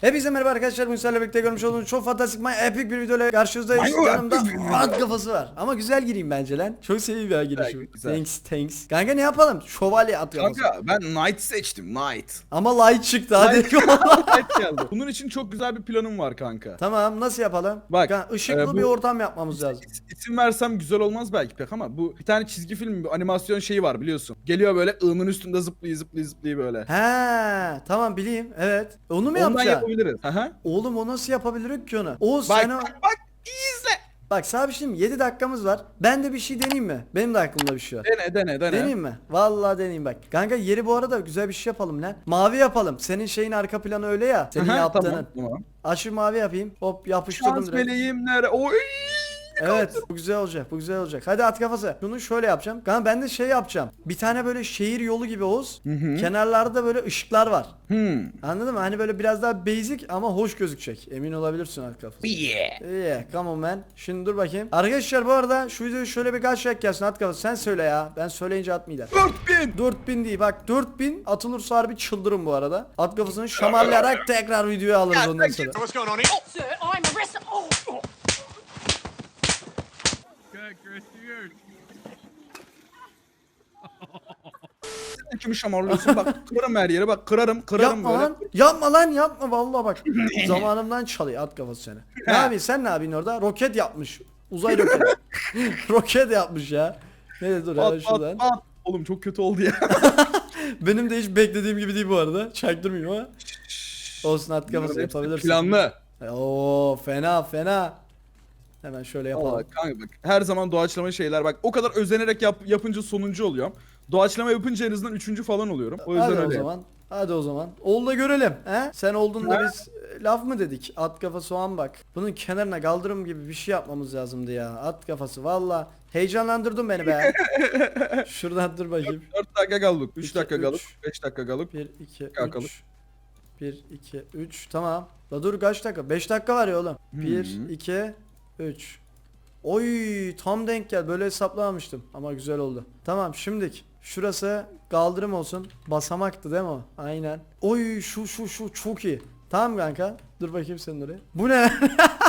Hepinize merhaba arkadaşlar. Bu sizlerle birlikte görmüş olduğunuz çok fantastik my epic bir videoyla karşınızdayız. Ay, Yanımda at kafası var. Ama güzel gireyim bence lan. Çok seviyorum ya girişimi. güzel. Thanks thanks. Kanka ne yapalım? Şövalye at kafası. Kanka ben Knight seçtim Knight. Ama light çıktı hadi. Knight geldi. Bunun için çok güzel bir planım var kanka. tamam nasıl yapalım? Bak, Kanka, ışıklı e, bu- bir ortam yapmamız lazım. İs- İsim versem güzel olmaz belki pek ama bu bir tane çizgi film bir animasyon şeyi var biliyorsun. Geliyor böyle ığının üstünde zıplıyor zıplıyor zıplıyor böyle. He tamam bileyim evet. Onu mu yapacaksın? Yapabiliriz. Hı. Oğlum o nasıl yapabilir ki onu? Oğuz Bak sen o... bak bak izle. Bak sana bir şey diyeyim mi? 7 dakikamız var. Ben de bir şey deneyeyim mi? Benim de aklımda bir şey var. Dene dene dene. Deneyeyim mi? Vallahi deneyeyim bak. Kanka yeri bu arada güzel bir şey yapalım lan. Mavi yapalım. Senin şeyin arka planı öyle ya. Senin Aha, yaptığının. Tamam tamam. Aşırı mavi yapayım. Hop yapıştırdım Şans meleğim nere? Oy. Evet bu güzel olacak bu güzel olacak. Hadi at kafası. Şunu şöyle yapacağım. Kanka ben de şey yapacağım. Bir tane böyle şehir yolu gibi Oğuz. hı. Kenarlarda da böyle ışıklar var. Hmm. Anladın mı? Hani böyle biraz daha basic ama hoş gözükecek. Emin olabilirsin at kafası. Yeah. Yeah, come on man. Şimdi dur bakayım. Arkadaşlar bu arada şu videoyu şöyle bir kaç like gelsin at kafası. Sen söyle ya. Ben söyleyince atmayacağım. 4000. 4000 değil bak 4000 atılırsa harbi çıldırın bu arada. At kafasını şamarlayarak tekrar videoya alırız ondan sonra. What's going on here? Oh, sir, I'm. Oh, oh. Kimi şamarlıyorsun bak kırarım her yere bak kırarım kırarım Yapma böyle. lan. Yapma lan yapma vallahi bak. Zamanımdan çalıyor at kafası seni. Ne yapıyorsun sen ne yapıyorsun orada? Roket yapmış. Uzay roket. roket yapmış ya. Ne dur At şuradan. at at. Oğlum çok kötü oldu ya. Benim de hiç beklediğim gibi değil bu arada. Çaktırmıyorum ama. Olsun at kafası yapabilirsin. Planlı. Oo fena fena. Hemen şöyle yapalım. Valla kanka bak her zaman doğaçlama şeyler bak o kadar özenerek yap, yapınca sonuncu oluyorum. Doğaçlama yapınca en azından üçüncü falan oluyorum. O yüzden Hadi o öyle. zaman. Hadi o zaman. Ol da görelim. He? Sen oldun da biz e, laf mı dedik? At kafa soğan bak. Bunun kenarına kaldırım gibi bir şey yapmamız lazımdı ya. At kafası valla. Heyecanlandırdın beni be. Şuradan dur bakayım. 4 dakika kaldık. 3 İki, dakika üç. kaldık. 5 dakika kaldık. 1 2 Kalkalım. 3 1 2 3 tamam. La dur kaç dakika? 5 dakika var ya oğlum. 1 2 3 Oy tam denk gel. Böyle hesaplamamıştım ama güzel oldu. Tamam şimdik. Şurası kaldırım olsun. Basamaktı değil mi o? Aynen. Oy şu şu şu çok iyi. Tamam kanka. Dur bakayım senin oraya. Bu ne?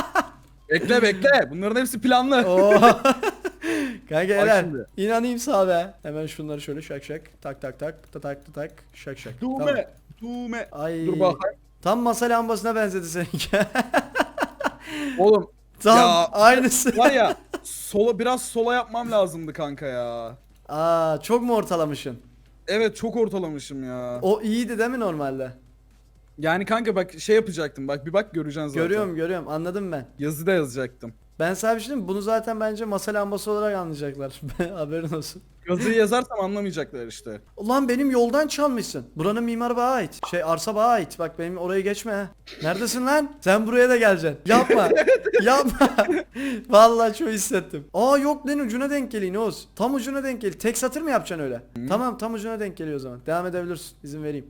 Bekle bekle. Bunların hepsi planlı. Oo. kanka Eren. şimdi. İnanayım sağ be. Hemen şunları şöyle şak şak. Tak tak tak. Tak tak tak. Şak şak. Dume. Tamam. Dume. Ay. Dur bakayım. Tam masa lambasına benzedi seninki. Oğlum Tam Ya. aynısı. var ya sola biraz sola yapmam lazımdı kanka ya. Aa çok mu ortalamışsın? Evet çok ortalamışım ya. O iyiydi değil mi normalde? Yani kanka bak şey yapacaktım bak bir bak göreceksin zaten. Görüyorum görüyorum anladım ben. Yazıda yazacaktım. Ben sana bir şey diyeyim mi? Bunu zaten bence masa lambası olarak anlayacaklar. Haberin olsun. Yazıyı yazarsam anlamayacaklar işte. Ulan benim yoldan çalmışsın. Buranın mimar bana ait. Şey arsa bana ait. Bak benim oraya geçme ha. Neredesin lan? Sen buraya da geleceksin. Yapma. Yapma. Vallahi çok hissettim. Aa yok lan ucuna denk geliyor Oğuz. Tam ucuna denk geliyor. Tek satır mı yapacaksın öyle? Tamam tam ucuna denk geliyor o zaman. Devam edebilirsin. İzin vereyim.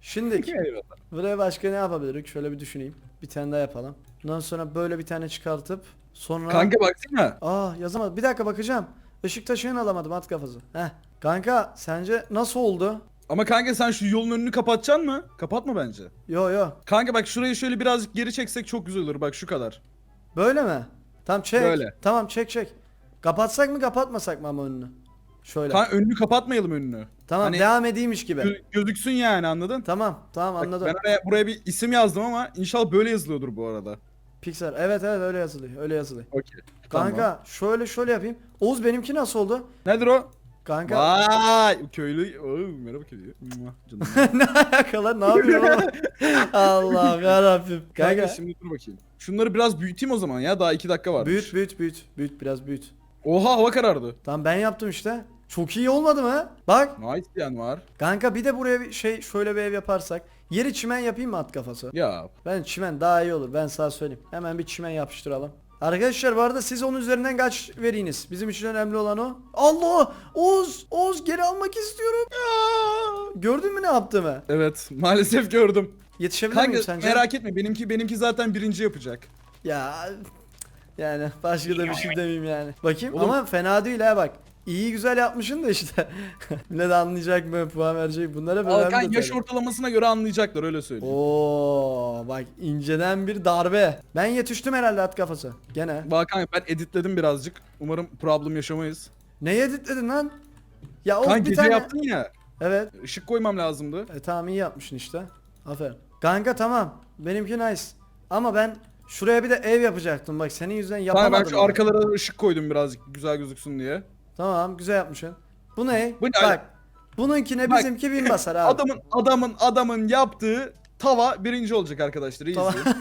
Şimdi Eyvallah. buraya başka ne yapabiliriz? Şöyle bir düşüneyim. Bir tane daha yapalım. Bundan sonra böyle bir tane çıkartıp sonra... Kanka baksana. Aa yazamadım. Bir dakika bakacağım. Işık taşığını alamadım at kafası. Heh. Kanka sence nasıl oldu? Ama kanka sen şu yolun önünü kapatacaksın mı? Kapatma bence. Yo yo. Kanka bak şurayı şöyle birazcık geri çeksek çok güzel olur bak şu kadar. Böyle mi? Tamam çek. Böyle. Tamam çek çek. Kapatsak mı kapatmasak mı ama önünü? Şöyle. Kanka önünü kapatmayalım önünü. tamam hani- devam edeymiş gibi. Gö- gözüksün yani anladın? Tamam tamam Bak, anladım. ben oraya, buraya bir isim yazdım ama inşallah böyle yazılıyordur bu arada. Pixar. Evet evet öyle yazılıyor. Öyle yazılıyor. Okey. Kanka Tamam. şöyle şöyle yapayım. Oğuz benimki nasıl oldu? Nedir o? Kanka Vay köylü. Oo, merhaba köylü. Mua, Canım. ne alakalı ne yapıyorsun oğlum? Allah yarabbim. Kanka Kanka şimdi dur bakayım. Şunları biraz büyüteyim o zaman ya daha iki dakika var. büyüt büyüt büyüt. Büyüt biraz büyüt. Oha hava karardı. Tamam ben yaptım işte. Çok iyi olmadı mı? Bak Nice diyen var. kanka bir de buraya bir şey şöyle bir ev yaparsak. Yeri çimen yapayım mı at kafası? Ya Ben çimen daha iyi olur ben sana söyleyeyim. Hemen bir çimen yapıştıralım. Arkadaşlar bu arada siz onun üzerinden kaç veriniz? Bizim için önemli olan o. Allah! Oğuz! Oğuz geri almak istiyorum. Aa! Gördün mü ne yaptığımı? evet maalesef gördüm. Yetişebilir Kanka miyim sence? merak etme benimki benimki zaten birinci yapacak. Ya yani başka da bir şey demeyeyim yani. Bakayım Oğlum- ama fena değil ha bak. İyi güzel yapmışsın da işte. Millet anlayacak mı puan verecek bunlara böyle Alkan yaş detaylar. ortalamasına göre anlayacaklar öyle söyleyeyim. Oo bak inceden bir darbe. Ben yetiştim herhalde at kafası. Gene. Hakan ben editledim birazcık. Umarım problem yaşamayız. Ne editledin lan? Ya o Kan bir gece tane. yaptın ya. Evet. Işık koymam lazımdı. E tamam iyi yapmışsın işte. Aferin. Kanka tamam. Benimki nice. Ama ben şuraya bir de ev yapacaktım. Bak senin yüzünden yapamadım. ben şu ya. arkalara ışık koydum birazcık güzel gözüksün diye. Tamam güzel yapmışsın. Bu ne? Bu ne? Bak. Bununkine Bak, bizimki bin basar abi. Adamın adamın adamın yaptığı tava birinci olacak arkadaşlar. iyi Tava- izleyin.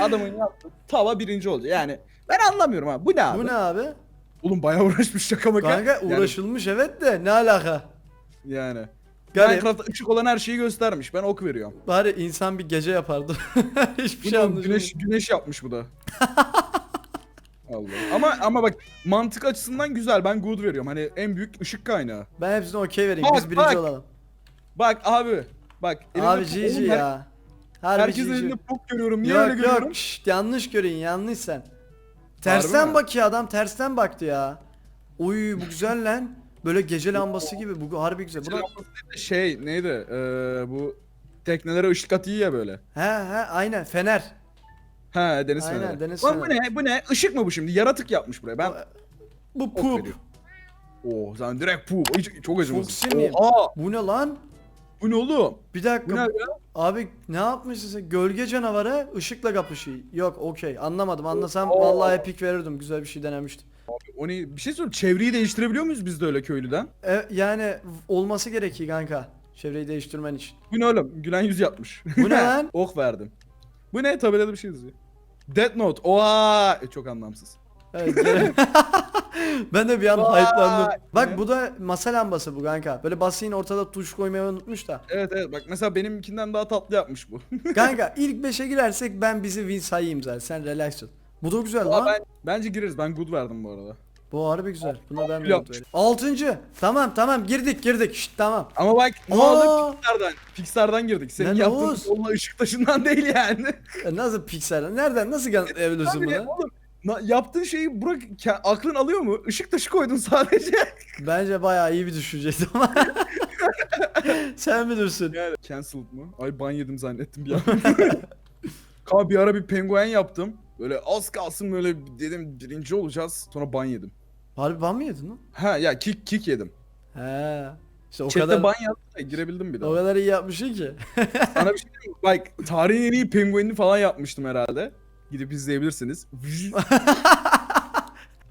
adamın yaptığı tava birinci olacak. Yani ben anlamıyorum ha. Bu ne abi? Bu ne abi? Oğlum bayağı uğraşmış şaka maka. Kanka Yani- uğraşılmış evet de ne alaka? Yani. Garip. Minecraft'ta ışık olan her şeyi göstermiş. Ben ok veriyorum. Bari insan bir gece yapardı. Hiçbir Bu şey ne? anlaşılmıyor. güneş güneş yapmış bu da. Allah. Ama ama bak mantık açısından güzel. Ben good veriyorum. Hani en büyük ışık kaynağı. Ben hepsine okey vereyim. Bak, Biz birinci bak. olalım. Bak abi. Bak. elimde Abi pop- GG oğlum, her- ya. Harbi Herkesin GG. elinde pop görüyorum. Niye öyle Yok görüyorum? yok şşt, yanlış görün yanlış sen. Tersten mi? bakıyor adam tersten baktı ya. Uy bu güzel lan. Böyle gece lambası gibi bu harbi güzel. Buna... Şey neydi? Ee, bu teknelere ışık atıyor ya böyle. He he aynen fener. Ha deniz Aynen, feneri. deniz Lan bu feneri. ne? Bu ne? Işık mı bu şimdi? Yaratık yapmış buraya. Ben Bu ok poop. veriyorum. Oo sen direkt poop. Ay, çok miyim? Oha! Bu ne lan? Bu ne oğlum? Bir Bu ne dakika. ya? Abi ne yapmışsın sen? Gölge canavarı ışıkla kapışıyor. Yok okey anlamadım. Anlasam Oo. vallahi epik verirdim. Güzel bir şey denemiştim. Abi, o ne? Bir şey söyleyeyim. Çevreyi değiştirebiliyor muyuz biz de öyle köylüden? E, yani olması gerekiyor kanka. Çevreyi değiştirmen için. Bu ne oğlum? Gülen yüz yapmış. Bu ne lan? ok verdim. Bu ne? Tabelada bir şey yazıyor. Death Note. Oha! E, çok anlamsız. Evet, ben de bir an Vay! hype'landım. Bak bu da masa lambası bu kanka. Böyle basayın ortada tuş koymayı unutmuş da. Evet evet bak mesela benimkinden daha tatlı yapmış bu. Kanka ilk 5'e girersek ben bizi win sayayım zaten. Sen relax ol. Bu da güzel Ama lan. ben, bence gireriz. Ben good verdim bu arada. Bu harbi güzel. Buna ben de not vereyim. Altıncı. Tamam tamam girdik girdik. Şşt tamam. Ama bak ne Aa! oldu? Pixar'dan. Pixar'dan girdik. Senin Lan yaptığın Oğuz. ışık taşından değil yani. E, nasıl piksel? Nereden nasıl Abi, bunu? oğlum, na- yaptığın şeyi Burak ke- aklın alıyor mu? Işık taşı koydun sadece. Bence bayağı iyi bir düşünceydi ama. Sen bilirsin. Yani cancelled mı? Ay ban yedim zannettim bir an. Kanka bir ara bir penguen yaptım. Böyle az kalsın böyle dedim birinci olacağız. Sonra ban yedim. Harbi ban mı yedin lan? Ha ya kick kick yedim. He. İşte o Chat'te kadar ban yazdım da girebildim bir daha. o kadar iyi yapmışsın ki. Sana bir şey diyeyim mi? Bak tarihin en iyi penguenini falan yapmıştım herhalde. Gidip izleyebilirsiniz.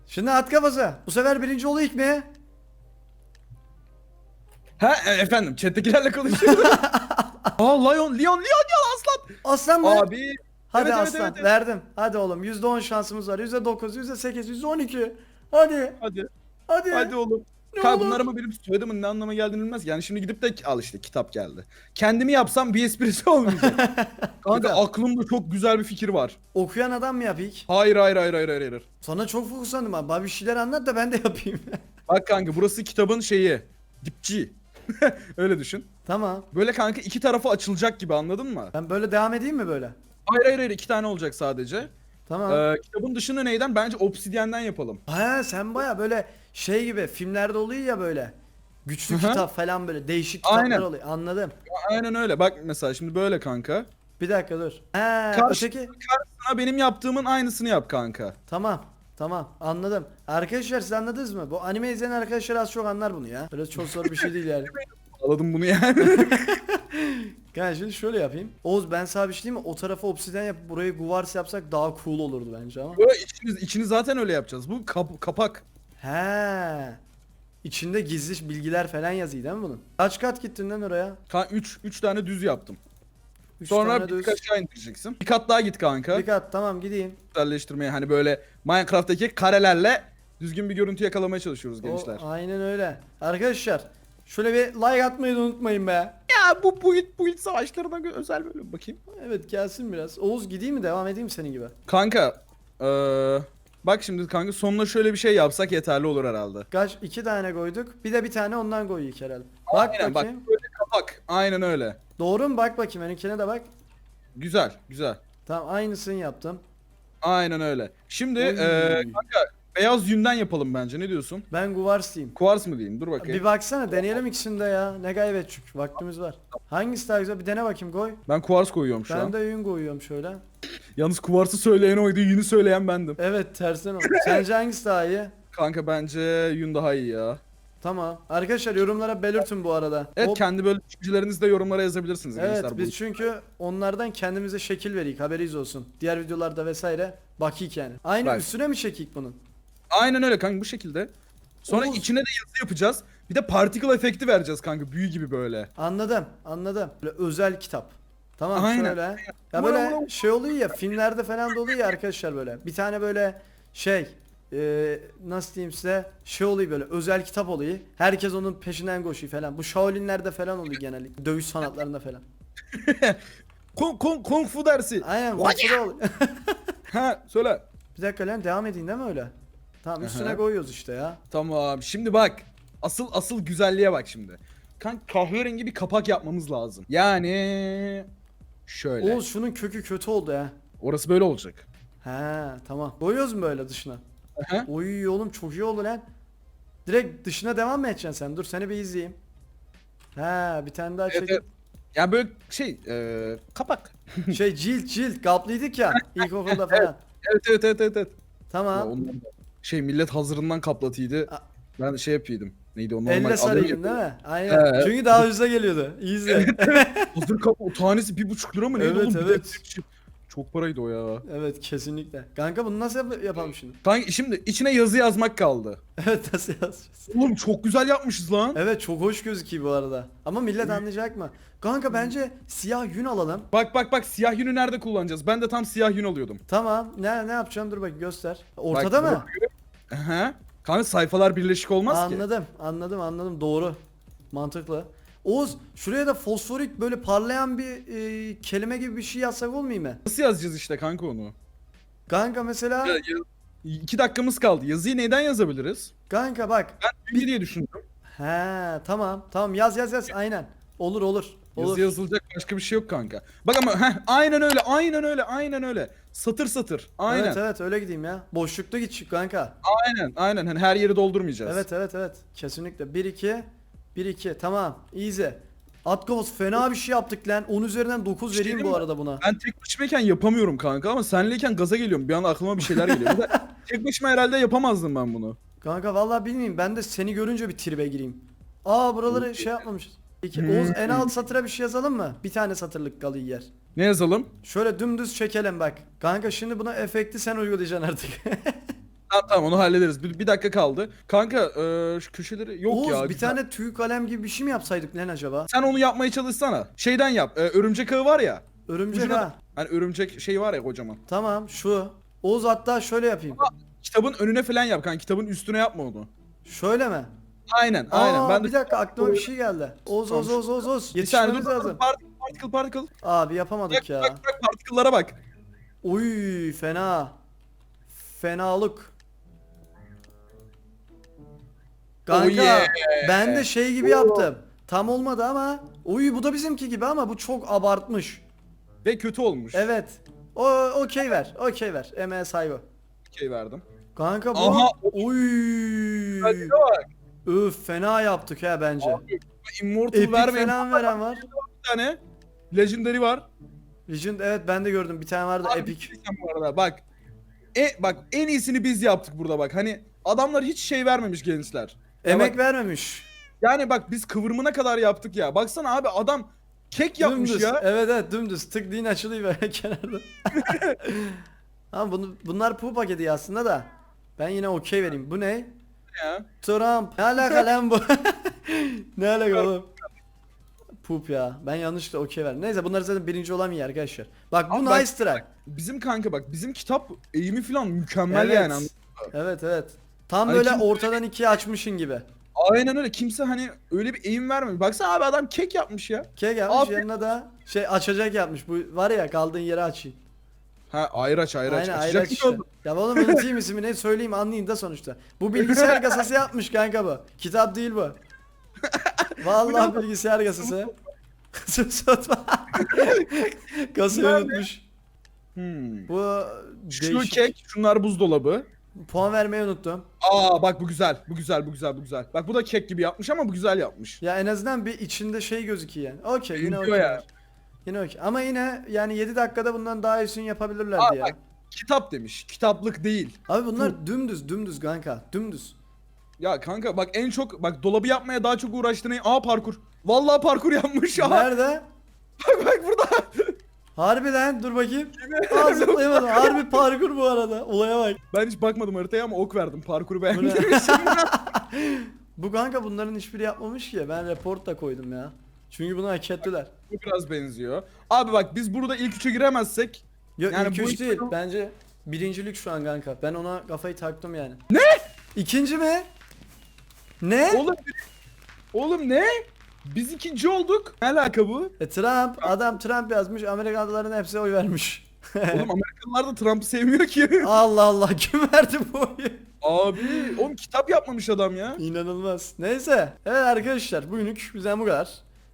Şimdi at kafası. Bu sefer birinci oluyor ilk mi? ha e, efendim chat'tekilerle konuşuyorum. Aa Lion, Leon, Leon, Leon aslan. Aslan mı? Abi. Hadi evet, evet, aslan evet, evet. verdim. Hadi oğlum %10 şansımız var. %9, %8, %12. Hadi. Hadi. Hadi. Hadi oğlum. Ne Kanka olur. bunlar ama benim soyadımın ne anlama geldiğini bilmez. Yani şimdi gidip de al işte kitap geldi. Kendimi yapsam bir esprisi olmayacak. Kanka aklımda çok güzel bir fikir var. Okuyan adam mı yapayım? Hayır hayır hayır hayır hayır. hayır. Sana çok fokuslandım abi. Bana bir şeyler anlat da ben de yapayım. Bak kanka burası kitabın şeyi. Dipçi. Öyle düşün. tamam. Böyle kanka iki tarafı açılacak gibi anladın mı? Ben böyle devam edeyim mi böyle? Hayır hayır hayır iki tane olacak sadece. Tamam. Ee, kitabın dışını neyden? Bence obsidiyenden yapalım. Ha sen baya böyle şey gibi filmlerde oluyor ya böyle. Güçlü Hı hı. kitap falan böyle değişik kitaplar Aynen. oluyor. Anladım. Aynen öyle. Bak mesela şimdi böyle kanka. Bir dakika dur. Ha, Karşı- öteki. Karşısına benim yaptığımın aynısını yap kanka. Tamam. Tamam anladım. Arkadaşlar siz anladınız mı? Bu anime izleyen arkadaşlar az çok anlar bunu ya. Böyle çok zor bir şey değil yani. Anladım bunu yani. Yani şimdi şöyle yapayım. Oğuz ben sana bir şey diyeyim mi? O tarafa obsiden yapıp burayı guvars yapsak daha cool olurdu bence ama. Böyle içini, içini zaten öyle yapacağız. Bu kap- kapak. He. İçinde gizli bilgiler falan yazıyor değil mi bunun? Kaç kat gittin lan oraya? Kanka 3 3 tane düz yaptım. Üç Sonra tane bir düz. aşağı indireceksin. Bir kat daha git kanka. Bir kat tamam gideyim. Güzelleştirmeye hani böyle Minecraft'taki karelerle düzgün bir görüntü yakalamaya çalışıyoruz gençler. O, aynen öyle. Arkadaşlar şöyle bir like atmayı da unutmayın be. Ya bu build build savaşlarına özel böyle bakayım. Evet gelsin biraz. Oğuz gideyim mi devam edeyim mi senin gibi? Kanka eee bak şimdi kanka sonuna şöyle bir şey yapsak yeterli olur herhalde. Kaç iki tane koyduk. Bir de bir tane ondan koyuyuk herhalde. Bak Aynen bakayım. bak böyle kapak. Aynen öyle. Doğru mu? Bak bakayım benimkine de bak. Güzel güzel. Tamam aynısını yaptım. Aynen öyle. Şimdi Oy. eee kanka beyaz yünden yapalım bence. Ne diyorsun? Ben Guvars'ıyım. Kuvars mı diyeyim? Dur bakayım. Bir baksana deneyelim ikisini de ya. Ne çünkü vaktimiz var. Hangisi daha güzel bir dene bakayım koy. Ben kuvars koyuyorum şu Ben an. de yün koyuyorum şöyle. Yalnız kuvarsı söyleyen oydu, yünü söyleyen bendim. Evet tersten oldu. Sence hangisi daha iyi? Kanka bence yün daha iyi ya. Tamam. Arkadaşlar yorumlara belirtin bu arada. Evet O- kendi böyle düşüncelerinizi de yorumlara yazabilirsiniz Evet gençler. biz çünkü onlardan kendimize şekil veriyik haberiz olsun. Diğer videolarda vesaire bakik yani. Aynı Bak. üstüne mi çekik bunun? Aynen öyle kanka bu şekilde. Sonra Oğuz. içine de yazı yapacağız. Bir de particle efekti vereceğiz kanka büyü gibi böyle. Anladım anladım. Böyle özel kitap. Tamam Aynen, şöyle. Ya böyle buna. şey oluyor ya filmlerde falan da oluyor ya arkadaşlar böyle. Bir tane böyle şey e, nasıl diyeyim size şey oluyor böyle özel kitap oluyor. Herkes onun peşinden koşuyor falan. Bu Shaolin'lerde falan oluyor genellikle. Dövüş sanatlarında falan. Kung, kung, kung fu dersi. Aynen Watson'da oluyor. Ha söyle. bir dakika lan devam edeyim değil mi öyle? Tamam üstüne Aha. koyuyoruz işte ya. Tamam şimdi bak. Asıl asıl güzelliğe bak şimdi. Kanka kahverengi bir kapak yapmamız lazım. Yani şöyle. Oğuz şunun kökü kötü oldu ya. Orası böyle olacak. He tamam. Koyuyoruz mu böyle dışına? Aha. Oy oğlum çok iyi oldu lan. Direkt dışına devam mı edeceksin sen? Dur seni bir izleyeyim. He bir tane daha Evet, çek. evet. Yani böyle şey e, kapak. Şey cilt cilt kaplıydık ya ilkokulda falan. Evet evet evet evet. evet. Tamam. ondan da- şey millet hazırından kaplatıydı. Ben şey yapıyordum. Neydi o normal Elle sarıydın değil mi? Aynen. He. Çünkü daha ucuza geliyordu. İyi izle. Hazır kap o tanesi bir buçuk lira mı neydi Evet, oğlum? Bir de evet. hepsi- Çok paraydı o ya. evet kesinlikle. Kanka bunu nasıl yap- yapalım şimdi? Kanka şimdi içine yazı yazmak kaldı. Evet nasıl yazacağız? Oğlum çok güzel yapmışız lan. Evet çok hoş gözüküyor bu arada. Ama millet anlayacak mı? Kanka bence siyah yün alalım. Bak bak bak siyah yünü nerede kullanacağız? Ben de tam siyah yün alıyordum. Tamam. Ne ne yapacağım? Dur bak göster. Ortada Bak, mı? Aha. Kanka sayfalar birleşik olmaz ki. Anladım, anladım, anladım. Doğru. Mantıklı. Oğuz, şuraya da fosforik böyle parlayan bir e, kelime gibi bir şey yazsak olmuyor mu? Nasıl yazacağız işte kanka onu? Kanka mesela, Ya, ya- İki dakikamız kaldı. Yazıyı neyden yazabiliriz? kanka bak. Ben bir diye düşündüm. He, tamam. Tamam yaz yaz yaz. Aynen. Olur olur. Olur. Yazı yazılacak başka bir şey yok kanka. Bak ama heh, aynen öyle, aynen öyle, aynen öyle. Satır satır. Aynen. Evet evet öyle gideyim ya. Boşlukta git kanka. Aynen, aynen. Hani her yeri doldurmayacağız. Evet evet evet. Kesinlikle. 1 2 1 2. Tamam. Easy. Atkovos fena bir şey yaptık lan. 10 üzerinden 9 şey vereyim bu arada buna. Ben tek başımayken yapamıyorum kanka ama senleyken gaza geliyorum. Bir anda aklıma bir şeyler geliyor. Tek başıma herhalde yapamazdım ben bunu. Kanka vallahi bilmiyorum. Ben de seni görünce bir tribe gireyim. Aa buraları şey yapmamışız. İki. Oğuz en alt satıra bir şey yazalım mı? Bir tane satırlık kalıyor yer. Ne yazalım? Şöyle dümdüz çekelim bak. Kanka şimdi buna efekti sen uygulayacaksın artık. Tamam tamam onu hallederiz. Bir, bir dakika kaldı. Kanka e, şu köşeleri yok Oğuz ya. bir güzel. tane tüy kalem gibi bir şey mi yapsaydık lan acaba? Sen onu yapmaya çalışsana. Şeyden yap. e, örümcek ağı var ya. Örümcek Ucuna- ha. Hani örümcek şey var ya kocaman. Tamam şu. Oğuz hatta şöyle yapayım. Kitabın önüne falan yap kanka. Kitabın üstüne yapma onu. Şöyle mi? Aynen aynen. Aa, ben de bir dakika aklıma bir şey geldi. Oğuz Oğuz Oğuz Oğuz Oğuz. bir saniye Yetişmemiz dur. lazım. Particle particle particle. Abi Bak yapamadık ya. bak bak particle'lara bak. Uy fena. Fenalık. Kanka Oh yeah. ben de şey gibi yaptım. Tam olmadı ama uy bu da bizimki gibi ama bu çok abartmış. Ve kötü olmuş. Evet. O okey ver. Okey ver. Emeğe saygı. Şey verdim. Kanka bu Aha. uy. Hadi bak. Öf fena yaptık ha bence. Immortal Epik vermeyin. falan veren var. Bir tane. Legendary var. Legend evet ben de gördüm. Bir tane vardı Abi, epic. şey diyeceğim bu arada bak. E, bak en iyisini biz yaptık burada bak. Hani adamlar hiç şey vermemiş gençler. Emek bak, vermemiş. yani bak biz kıvırımına kadar yaptık ya. Baksana abi adam kek yapmış dümdüz. ya. Evet evet dümdüz. Tık din açılıyor böyle kenarda. Ama bunu, bunlar pu paketi aslında da. Ben yine okey vereyim. Bu ne? ya. Trump. Ne alaka lan bu? ne alaka oğlum? Pup ya. Ben yanlışlıkla okey verdim. Neyse bunlar zaten birinci olamıyor arkadaşlar. Bak bu Abi bak- nice try. Bizim kanka bak bizim kitap eğimi falan mükemmel Evet. yani. Evet evet. Tam Hani böyle kim- ortadan ikiye açmışın gibi. Aynen öyle. Kimse hani öyle bir eğim vermemiş. Baksana abi adam kek yapmış ya. Kek yapmış Abi- yanına da şey açacak yapmış. Bu var ya kaldığın yere açayım. Ha ayraç ayraç. Aynen Açacak ayraç bir işte. oldu. Ya oğlum unutayım ismini söyleyeyim anlayın da sonuçta. Bu bilgisayar kasası yapmış kanka bu. Kitap değil bu. Vallahi bilgisayar kasası. Kasayı Bunlar ne? unutmuş. Hmm. Bu Şu değişik. kek, şunlar buzdolabı. Puan vermeyi unuttum. Aa bak bu güzel. Bu güzel, bu güzel, bu güzel. Bak bu da kek gibi yapmış ama bu güzel yapmış. Ya en azından bir içinde şey gözüküyor yani. Okey yine Benziyor okey. ya. Yine okey. Ama yine yani 7 dakikada bundan daha iyisini yapabilirlerdi Aa, ya. bak. Kitap demiş. Kitaplık değil. Abi bunlar dümdüz dümdüz kanka. Dümdüz. Ya kanka bak en çok bak dolabı yapmaya daha çok uğraştığını aa parkur. Vallahi parkur yapmış ya. Nerede? Bak bak burada. Harbi lan dur bakayım. Aa zıplayamadım. Harbi parkur bu arada. Olaya bak. Ben hiç bakmadım haritaya ama ok verdim. Parkuru beğendim. Bu kanka bunların hiçbiri yapmamış ki. Ben report da koydum ya. Çünkü bunu hak ettiler. Bu biraz benziyor. Abi bak biz burada ilk üçe giremezsek Yok Yani ilk bu üç değil. iki- Bence birincilik şu an kanka. Ben ona kafayı taktım yani. Ne? İkinci mi? Ne? oğlum Oğlum ne? Biz ikinci olduk. Ne alaka bu? E Trump, adam Trump yazmış. Amerikalıların hepsi oy vermiş. Oğlum Amerikalılar da Trump'ı sevmiyor ki. Allah Allah kim verdi bu oyu? Abi oğlum kitap yapmamış adam ya. İnanılmaz. Neyse. Evet arkadaşlar bugünlük bizden bu kadar.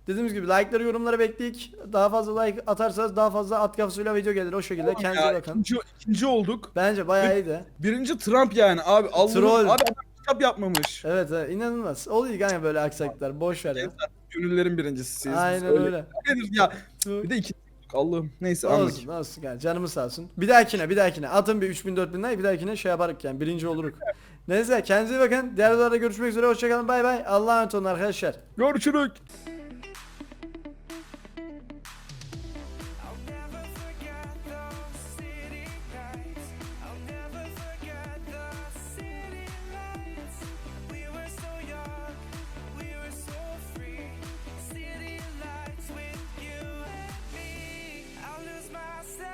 Dediğimiz gibi like'ları yorumlara bekleyik. Daha fazla like atarsanız daha fazla at kafasıyla video gelir o şekilde. Oğlum Kendinize ya, bakın. Ikinci, ikinci olduk. Bence bayağı iyiydi. Birinci Trump yani abi. Allah'ım. Troll. Abi adam kitap yapmamış. Evet, evet inanılmaz. Oluyor kanka böyle aksaklıklar. Boş ver ya. Gönüllerin birincisiyiz. biz, Aynen öyle. Nedir ya? Bir de ikinci. Allah'ım. Neyse anlık. Olsun olsun yani canımız sağ olsun. Bir dahakine bir dahakine atın bir 3000 4000 like bir dahakine şey yaparız yani birinci oluruk. Neyse kendinize iyi bakın. Diğer videolarda görüşmek üzere hoşçakalın bay bay. Allah'a emanet olun arkadaşlar. Görüşürüz.